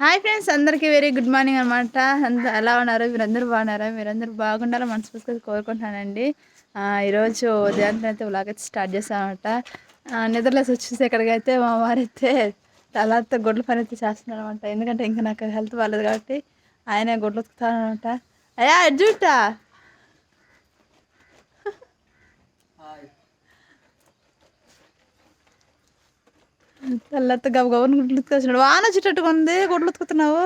Hi friends అందరికీ very good morning అనమాట అంత ఎలా ఉన్నారు? మీరందరూ బాగున్నారా? మీరందరూ బాగుండాలో? మనస్ఫూర్తిగా కోరుకుంటున్నానండి. ఈరోజు ఉదయాన్నే అయితే ఉలాగైతే స్టార్ట్ చేస్తామన్నమాట నిద్రలేసి వచ్చేసి ఎక్కడికైతే మా వారైతే తలంతా గొడ్ల పని అయితే చేస్తున్నారు అనమాట ఎందుకంటే ఇంకా నాకు హెల్త్ బాగాలేదు కాబట్టి ఆయన గొడ్లు ఉతుకుతానమాట అయ్యా అడ్జుటా తెల్లత్త గబ గబని గుడ్లు ఉతుకొచ్చినాడు వాన వచ్చేటట్టుగా ఉంది. గుడ్లు ఉతుకుతున్నావు?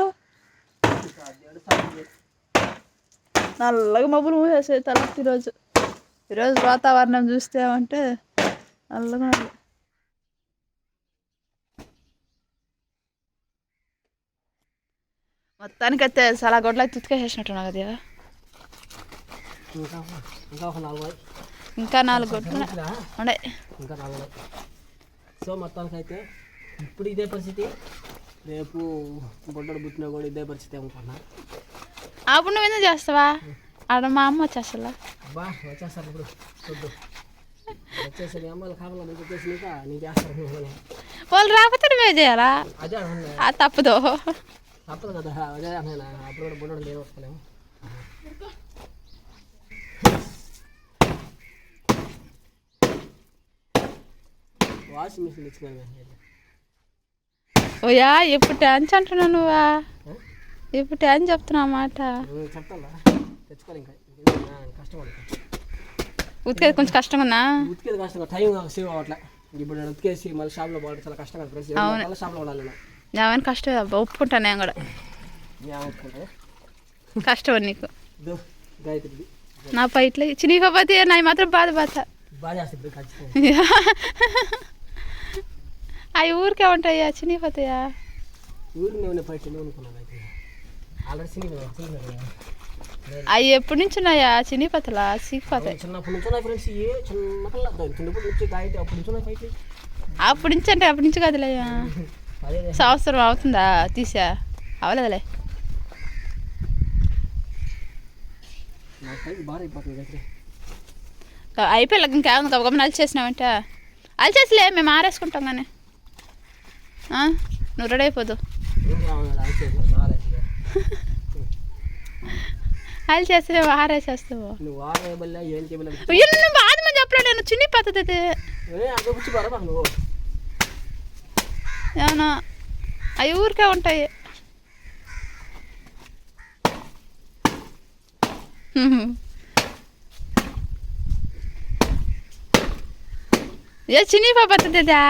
నల్లగా మబ్బులు మూసేసాయి తలెత్తి ఈరోజు. ఈరోజు వాతావరణం చూస్తే అంటే నల్లగా ఉంది. మొత్తానికైతే చాలా గొడ్లు అయితే ఉతికేసేసినట్టున్నావు కదా ఇక. నాలుగు గొడ్లు ఉండే ఇంకా నాలుగు. సో మొత్తానికి అయితే ఇప్పుడు ఇదే పరిస్థితి. రేపు బొడ్డడు పుట్టినా కూడా ఇదే పరిస్థితి అనుకున్నా అప్పుడు నువ్వు ఎందుకు చేస్తావా? ఆడ మా అమ్మ వచ్చేస్తా అబ్బా వచ్చేస్తారు ఇప్పుడు. వద్దు. వచ్చేసి మీ అమ్మాయిలు కావాలా? మీకు వచ్చేసి ఇంకా నీకు చేస్తారు. వాళ్ళు రాకపోతే నువ్వే చేయాలా? అదే తప్పదు. తప్పదు కదా. అదే అప్పుడు కూడా బొడ్డడు లేదు వస్తలేము వాషింగ్ మిషన్ ఇచ్చినాను ఓయా ఎప్పుడు టాన్స్ అంటున్నావు నువ్వా? ఇప్పుడు టాన్స్ చెప్తున్నావు మాట. చెప్తాను తెచ్చుకోవాలి ఇంకా. కష్టం ఉతికేది కొంచెం కష్టంగా ఉన్నా ఉతికేది కష్టంగా. టైం సేవ్ అవ్వట్లే. ఇప్పుడు నేను ఉతికేసి మళ్ళీ షాప్లో పోవడం చాలా కష్టంగా ఫ్రెండ్స్. మళ్ళీ షాప్లో ఉండాలి నావని కష్టం అబ్బా ఒప్పుకుంటాను నేను కూడా. కష్టం నీకు. ఇదో గాయత్రిది. నా పైట్లే చినికపోతే నా మాత్రం బాధ బాధ ఖచ్చితంగా. అవి ఊరికే ఉంటాయా? సినిమా అవి ఎప్పటి నుంచి ఉన్నాయా? చినిపోతలా సిగిపోతాయి అప్పటి నుంచి అంటే అప్పటి నుంచి కదలయ్యా సంవత్సరం అవుతుందా? తీసా? అవలేదులే. అయిపోయి ఇంకేం గబగబ నలిచి చేసినావంటే అలి చేసిలే మేము ఆరేసుకుంటాం కానీ? నువ్వు రెడీ అయిపోదు చేస్తే వారే ఆరేసేస్తావు నువ్వు బాధ మంది చెప్పలే నేను చిన్ని పద్ధతి ఏమన్నా? అవి ఊరికే ఉంటాయి. ఏ చిన్ని పద్ధతిదా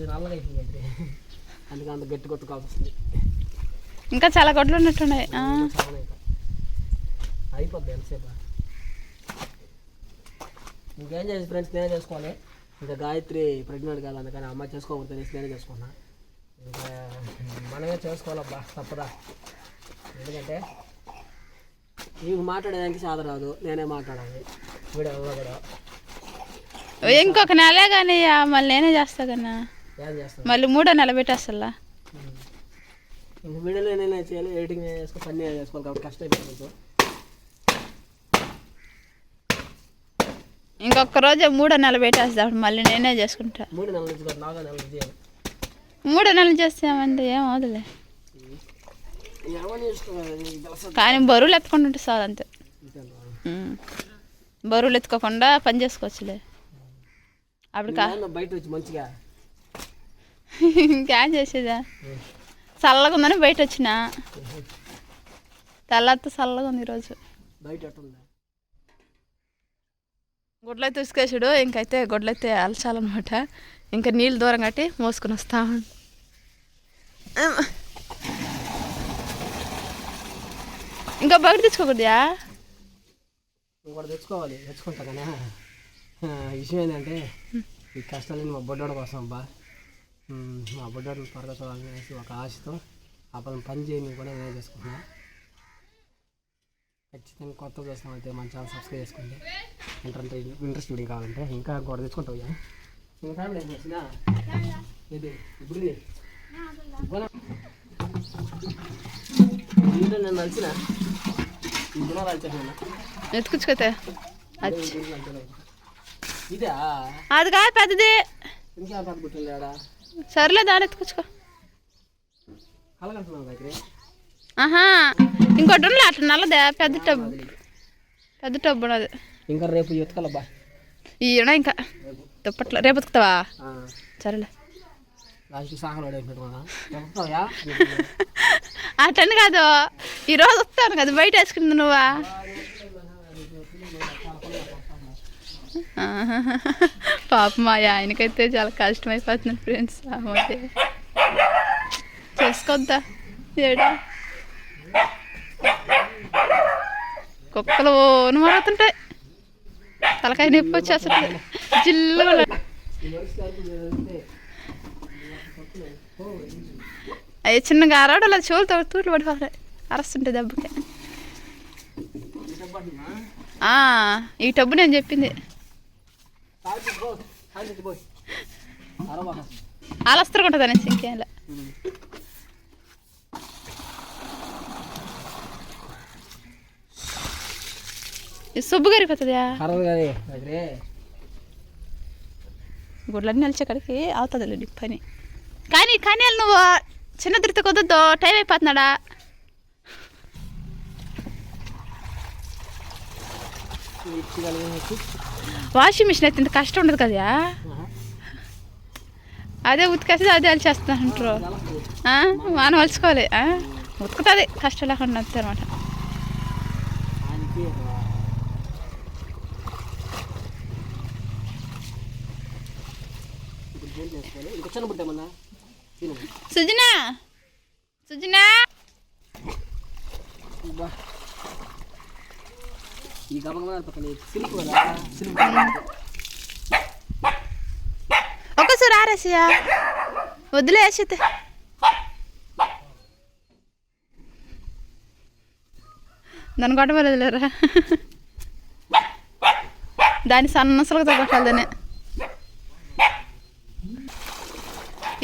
ఏడాది నల్లగా అయిపోయింది గాయత్రి అందుకే అంత గట్టి కొట్టుకోవాల్సి వస్తుంది ఇంకా చాలా గొడ్లు ఉన్నట్టున్నాయి. అయిపోద్ది ఎంతసేపు? ఇంకేం చేసి ఫ్రెండ్స్? నేనే చేసుకోవాలి. ఇంకా గాయత్రి ప్రెగ్నెంట్ కాదు అందుకని అమ్మ చేసుకోకూడదు అనేసి నేనే చేసుకున్నా. ఇంకా మనమే చేసుకోవాలబ్బా తప్పదా? ఎందుకంటే నీకు మాట్లాడేదానికి సాధ రాదు నేనే మాట్లాడాలి. వీడియో కూడా. ఇంకొక నెలే కానీ మళ్ళీ నేనే చేస్తా కన్నా. మళ్ళీ మూడో నెల పెట్టేస్తా వీడియోలో చేయాలి ఎడిటింగ్ చేసుకో పని చేసుకోవాలి కాబట్టి కష్టం అయిపోతుంది. ఇంకొక రోజు మూడో నెల పెట్టేస్తా అప్పుడు మళ్ళీ నేనే చేసుకుంటా. మూడు నెలల మూడో నెలలు చేస్తామంటే ఏం తెలుసా? కానీ బరువులు ఎత్తుకుంటుంటే చాలు అంతే. బరువులు ఎత్తుకోకుండా పని చేసుకోవచ్చులే. అప్పుడు బయట వచ్చి మంచిగా ఇంకేం చేసేదా? చల్లగా ఉందని బయట వచ్చిన తెల్లంతా చల్లగా ఉంది ఈరోజు. గుడ్లైతే ఉసుకేసాడు ఇంకైతే గుడ్లైతే అలచాలన్నమాట. ఇంకా నీళ్ళు దూరం కట్టి మోసుకొని వస్తా ఇంకా బయట తెచ్చుకోకూడదా? తెచ్చుకోవాలి తెచ్చుకుంటా కానీ ఆ, విషయం ఏంటంటే ఈ కష్టాలని మా బొడ్డోడు కోసం ఉమ్, మా బొడ్డోడు త్వరగా అనేసి ఒక ఆశతో అప్పుడు పని చేయని కూడా నేనే చేసుకుంటున్నా. ఖచ్చితంగా కొత్త చూస్తామైతే మన ఛానల్ సబ్స్క్రైబ్ చేసుకోండి. ఇంటర్ ఇంట్రెస్ట్ వీడియో కావాలంటే ఇంకా కూడా తెచ్చుకుంటావు ఇక. ఫ్యామిలీ ఇది ఇప్పుడు ఇది. నేను ఎత్తుకుచ్చుకోతే? అది కాదు పెద్దది. ఇంకేం పెద్ద సర్లే దాని ఎత్తుకుచ్చుకో. ఆహా ఇంకోటి ఉండలే అట్లా నల్లదే పెద్ద టబ్బు పెద్ద టబ్బు ఉన్నది. ఇంకా రేపు ఎత్తుకలబ్బా ఈయన ఇంకా దుప్పట్లో రేపు ఉతుకుతావా సరేలే. అట్లని కాదు. ఈరోజు వస్తాను కదా బయట వేసుకుంది నువ్వా. పాపం మా ఆయనకైతే చాలా కష్టమైపోతుంది ఫ్రెండ్స్ అమ్మతే చేసుకోద్దా? ఏడా? కుక్కలు మారుతుంటాయి. తలకాయ నొప్పి వచ్చేస్తుంది. జిల్లు. అవి చిన్నగా అరవడం అలా చెవులతో తూట్లు పడిపోతాయి అరస్తుంటే దెబ్బకి. ఈ టబ్బు నేను చెప్పింది. ఆలస్త్రం ఉంటుంది అనేసి ఇంకేం లే. ఇది సుబ్బు గాయత్రి గుడ్లన్నీ నిలిచే కాడికి అవుతుంది పని. కానీ కానీ నువ్వు చిన్న తిరిగితే కుదరదు టైం అయిపోతున్నాడా వాషింగ్ మిషన్ అయితే ఇంత కష్టం ఉండదు కదా అదే ఉతికేసి అదే అలిచేస్తున్నారు అంటారు. ఆ? మనం వలుచుకోవాలి. ఆ? ఉతుకుతుంది కష్టం లేకుండా అంతే అనమాట. సుజనా! సుజనా! ఈ గబగబా పక్కన సిల్క్ కదా సిల్క్ ఒక్కసారి ఆరేసియా కొట్టబలేదులేరా దాన్ని సన్నసలుగా కొట్టాలి దాన్ని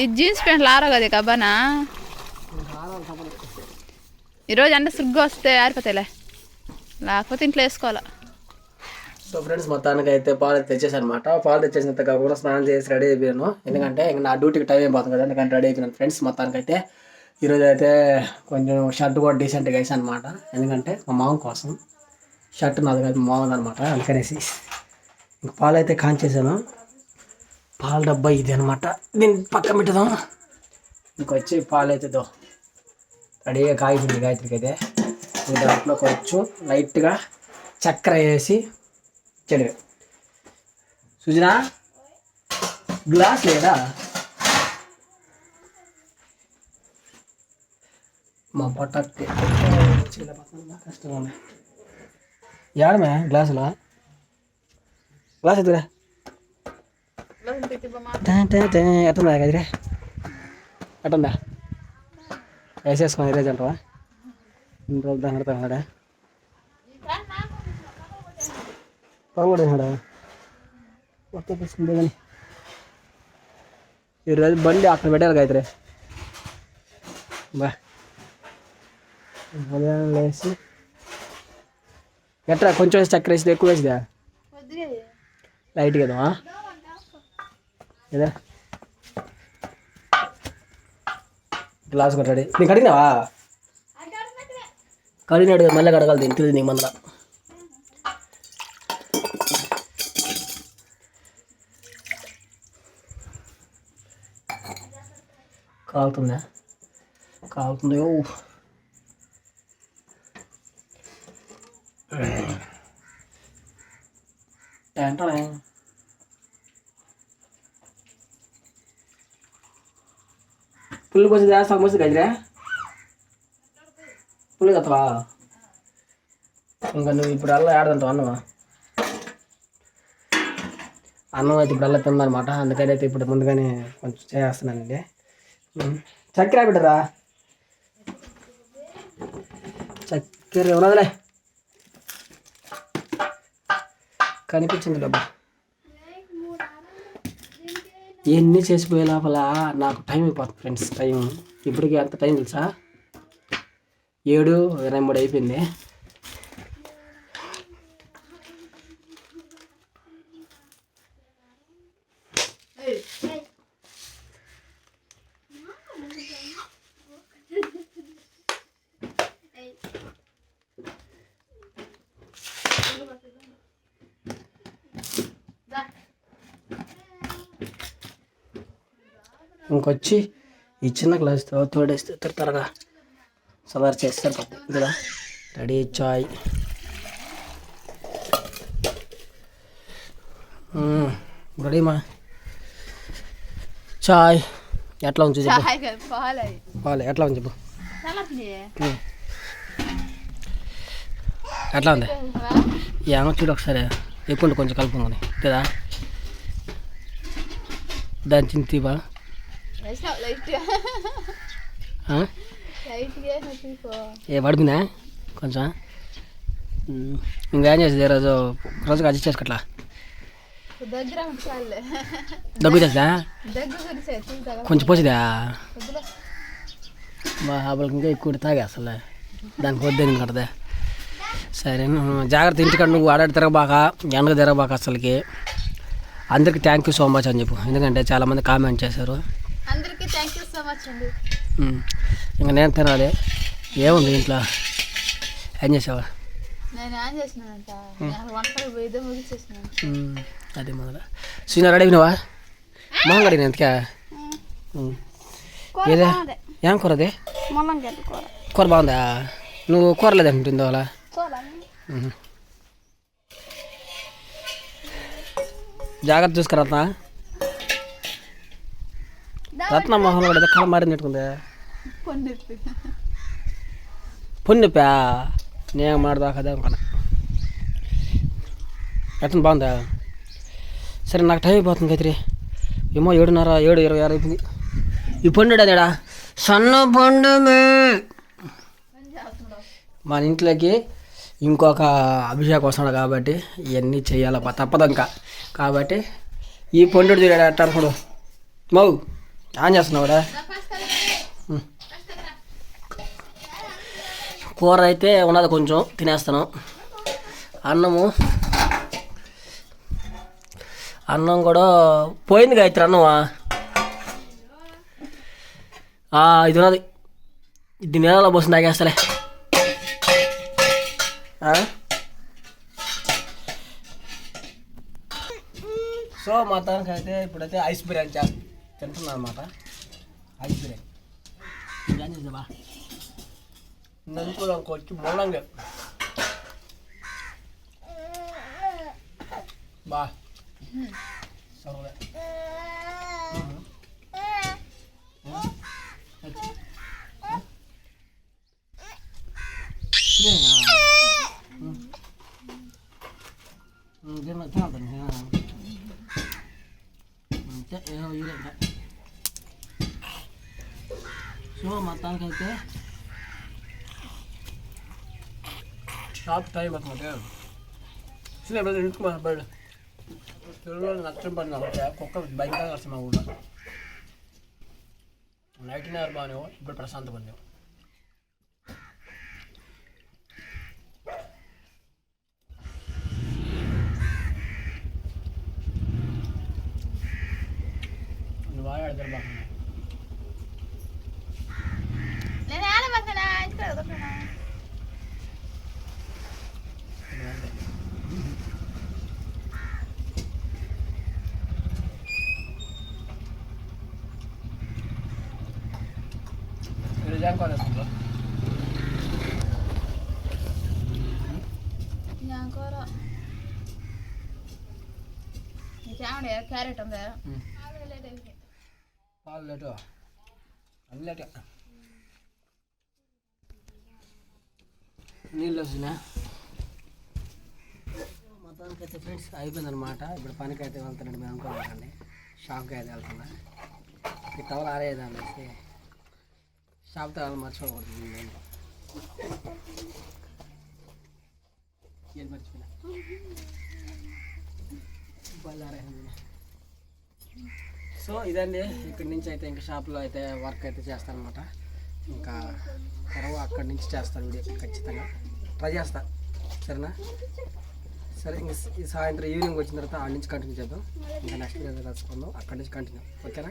ఈ జీన్స్ ప్యాంట్లు ఆరో కదా కబానా ఈరోజు అంటే సుగ్గు వస్తే ఆరిపోతాయిలే లేకపోతే ఇంట్లో వేసుకోవాలా. సో ఫ్రెండ్స్ మొత్తానికి అయితే పాలు తెచ్చేసాను అనమాట పాలు తెచ్చేసిన తర్వాత కూడా స్నానం చేసి రెడీ అయిపోయాను. ఎందుకంటే ఇంక నా డ్యూటీకి టైం అయిపోతుంది కదా ఎందుకంటే రెడీ అయిపోయాను ఫ్రెండ్స్. మొత్తానికి అయితే ఈరోజు అయితే కొంచెం షర్ట్ కూడా డీసెంట్గా వేసాను అనమాట ఎందుకంటే మా మామ కోసం షర్ట్ నాది కాదు మామూలు మామది అనమాట అందుకనేసి ఇంక పాలు అయితే కాంచేసాను పాల డబ్బా ఇది అనమాట దీన్ని పక్కన పెట్టుదాం. ఇంకొచ్చి పాలు అయితే దో రెడీగా కాగిపోయింది గాయత్రికి అయితే. దాంట్లో కొంచెం లైట్గా చక్కెర వేసి చెడు సుజనా గ్లాస్ లేదా? మా పొట్ట కష్టంగా ఏడమే గ్లాసులా? గ్లాస్ ఎత్తురా ఎట్టుందా కదిరే ఎట్టుందా? వేసేసుకొని ఈరోజు అంటావా ఇన్ని రోజులు దాని పెడతాడా పగలడా కొత్త తీసుకుంటే కానీ ఈరోజు బండి అక్కడ పెట్టాలి గాయత్రి బా ఉదయం లేచి ఎట్రా కొంచెం వేసి చక్కెర వేసి ఎక్కువ వేసిదా లైట్ కదా ఏదా గ్లాస్ కొట్టాడు నీకు అడిగినావా కడిగినాడు కదా, మళ్ళీ కడగాలి దీన్ని తెలియదు నీకు మళ్ళీ. కాలుతుందా కాలుతుంది ఓ. ఏంటనే పుల్లు కొంచెం చేస్తాం కొంచెం గదిరా స్కూల్ కత్తవా ఇంకా నువ్వు ఇప్పుడు అల్లా ఆడదంటావు అన్నవా అన్నం అయితే ఇప్పుడు అల్లా తిందనమాట అందుకని అయితే ఇప్పుడు ముందుగానే కొంచెం చేస్తున్నానండి. చక్కెర బిడ్డరా చక్కెర ఉన్నదిలే. కనిపించింది డబ్బా ఇవన్నీ చేసిపోయే లోపల? నాకు టైం అయిపోతుంది ఫ్రెండ్స్ టైం. ఇప్పటికి ఎంత టైం తెలుసా? ఏడు ఇరవై మూడు అయిపోయింది. ఇంకొచ్చి ఈ చిన్న గ్లాస్తో తోడేస్తే తరతరగా సలార్ చేస్తే సరిపోతుంది కదా రెడీ చాయ్. రెడీ మా. చాయ్. ఎట్లా ఉంది చెప్పు. పాలు ఎట్లా ఉంది చెప్పు. ఎట్లా ఉంది? ఏమో చూడు ఒకసారి. ఎప్పుడు కొంచెం కలుపుకొని కదా దాని చింత ఏ పడుకుందా కొంచెం. ఇంకా ఏం చేసేది ఈరోజు? రోజుకి అడ్జస్ట్ చేసుకోట్లా దగ్గు చేస్తా కొంచెం పోసిదా? మా హాబులకి ఇంకా ఎక్కువ తాగే అసలు. దానికి వద్దని కడదా సరే జాగ్రత్త ఇంటికాడ నువ్వు ఆడాడు తిరగబాక ఎండకు తిరగబాక అసలుకి. అందరికి థ్యాంక్ యూ సో మచ్ అని చెప్పు. ఎందుకంటే చాలామంది కామెంట్ చేశారు. అందరికీ థ్యాంక్ యూ సో మచ్ అండి. ఇంకా నేను తినాలి. ఏముంది ఇంట్లో? ఏం చేసావా. అది మొదల. సీనియర్ అడిగినవా మొహం అడిగిన ఎంతకా ఏదే? ఏం కూర అది? కూర. బాగుందా? నువ్వు కూరలేదు అంటుందో అలా. జాగ్రత్త చూసుకురా రత్న రత్న మొహం కూడా ఏదో కళ మారింది పెట్టుకుందా. నేను మాడదాకా అదే అనుకున్నా. ఎట్లా బాగుందా? సరే నాకు టైం అయిపోతుంది కదిరి. ఏమో ఏడున్నర ఏడు ఇరవై ఆరు అయిపోయింది. ఈ పండు అదేడా? సన్న పండు మన ఇంట్లోకి ఇంకొక అభిషేకం వస్తున్నాడు కాబట్టి ఇవన్నీ చేయాలప్ప తప్పదు ఇంకా. కాబట్టి ఈ పండు చూడాడు అట్ట మౌ. ఆన్ చేస్తున్నావురా కూర అయితే ఉన్నది కొంచెం తినేస్తాను. అన్నము. అన్నం కూడా పోయింది గాయత్రి అన్నమా? ఇది ఉన్నది. ఇది నేలలో పోసి తాగేస్తలే. సో మా అయితే ఇప్పుడైతే ఐస్ బిర్యానీ చే తింటున్నాను అనమాట ఐస్ బిర్యానీ ఏం చేద్దామా నంచుకోవడం వచ్చి మూలంగా బా సరే సో మొత్తానికైతే షాప్ టైం అవుతుంది చిన్న ఇప్పుడు ఇంటికి మా బయట తెలుగులో నచ్చం పడిన కుక్క భయంకరంగా వస్తుంది మా ఊళ్ళో నైట్ నేర్ బాగానే ఇప్పుడు ప్రశాంత పొందాం నువ్వు బాగా ఆడతారు బాగా నేను ഞാൻ కూర నీకేమండి క్యారెట్ ఉందా పాలు లేటు అన్ని లేటే నీళ్ళు వస్తున్నా మొత్తానికి అయితే ఫ్రెండ్స్ అయిపోయిందనమాట ఇప్పుడు పనికి అయితే వెళ్తానండి మేము అనుకోవాలండి షాప్కి అయితే వెళ్తున్నా ఈ టవల్ ఆరేది అనేసి. షాప్ తగలు మర్చిపోకూడదు మర్చిపోయినా? సో ఇదండి. ఇక్కడి నుంచి అయితే ఇంకా షాప్లో అయితే వర్క్ అయితే చేస్తానమాట ఇంకా తర్వాత అక్కడి నుంచి చేస్తాను వీడియో ఖచ్చితంగా. ట్రై చేస్తా. సరేనా? సరే ఇంక సాయంత్రం ఈవినింగ్ వచ్చిన తర్వాత ఆడ నుంచి కంటిన్యూ చేద్దాం. ఇంకా నెక్స్ట్ వీడియో కలుసుకుందాం. అక్కడి నుంచి కంటిన్యూ. ఓకేనా?